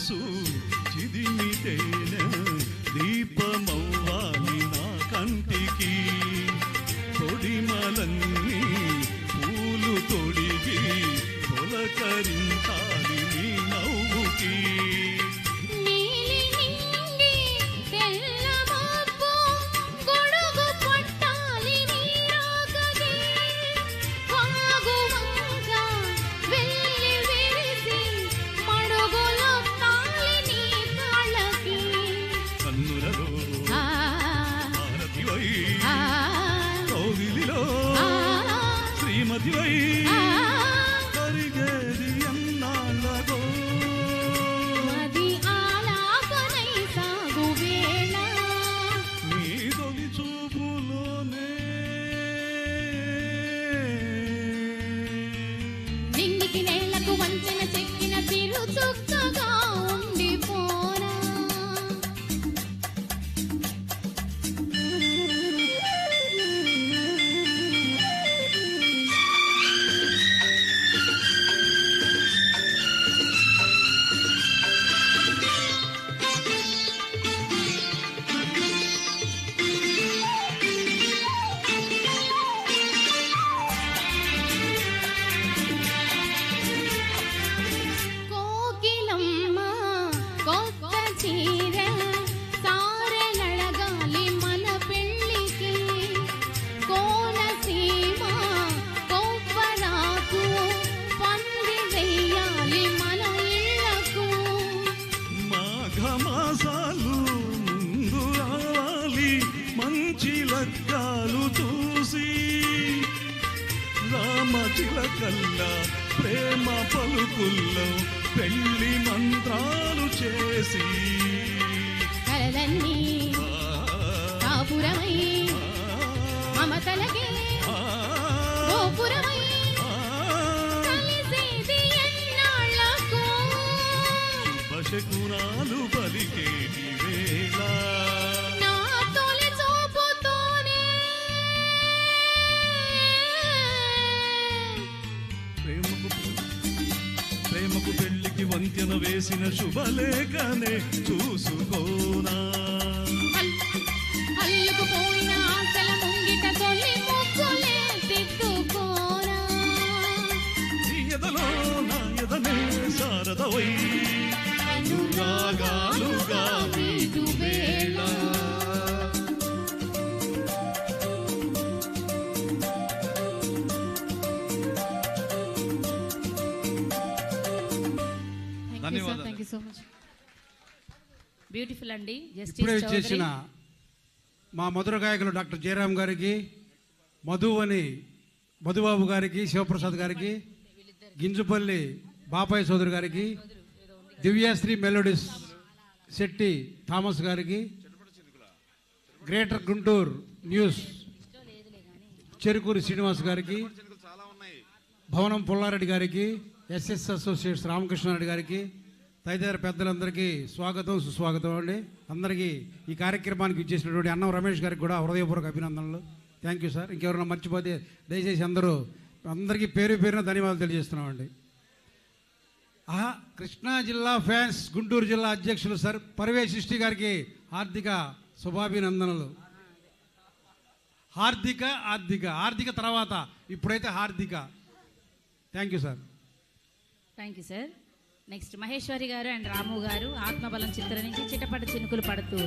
మనసు చిదిమితేన దీపమవ్వాలి నా కంటికి. లగ్గాలు చూసి రామ చిలకల్లా ప్రేమ పలుకుల్లో పెళ్ళి మంత్రాలు చేసి. కలలన్నీ కాపురమై మమతలకే గోపురమై శుభశకునాలు పలికేటి వేళ. వేసిన శుభలేఖనే చూసుకోనా. అల్- అల్లుకుపోయిన ఆశల ముంగిట తొలి ముగ్గులే తిట్టుకోరా నీ ఎదలో నా ఎదనే శారదవై. అనురాగాలుగా ధన్యవాదాలు. Thank you so much beautiful అండి. ఇప్పుడే చేసిన మా మధుర గాయకులు డాక్టర్ జయరామ్ గారికి మధు అని మధుబాబు గారికి శివప్రసాద్ గారికి గింజుపల్లి బాపాయ్ చౌదరి గారికి దివ్యాశ్రీ మెలోడిస్ శెట్టి థామస్ గారికి గ్రేటర్ గుంటూరు న్యూస్ చెరుకూరి శ్రీనివాస్ గారికి భవనం పుల్లారెడ్డి గారికి ఎస్ఎస్ అసోసియేట్స్ రామకృష్ణారెడ్డి గారికి తదితర పెద్దలందరికీ స్వాగతం సుస్వాగతం అండి. అందరికీ ఈ కార్యక్రమానికి ఇచ్చేసినటువంటి అన్నం రమేష్ గారికి కూడా హృదయపూర్వక అభినందనలు. థ్యాంక్ యూ సార్ ఇంకెవరైనా మర్చిపోతే దయచేసి అందరూ అందరికీ పేరు పేరున ధన్యవాదాలు తెలియజేస్తున్నామండి. ఆహా కృష్ణా జిల్లా ఫ్యాన్స్ గుంటూరు జిల్లా అధ్యక్షులు సార్ పర్వే సృష్టి గారికి ఆర్థిక శుభాభినందనలు. హార్దిక ఆర్థిక ఆర్థిక తర్వాత ఇప్పుడైతే హార్దిక. Thank you sir thank you sir next Maheshwari గారు అండ్ రాము గారు ఆత్మబలం చిత్ర నుంచి చిటపట చినుకులు పడుతూ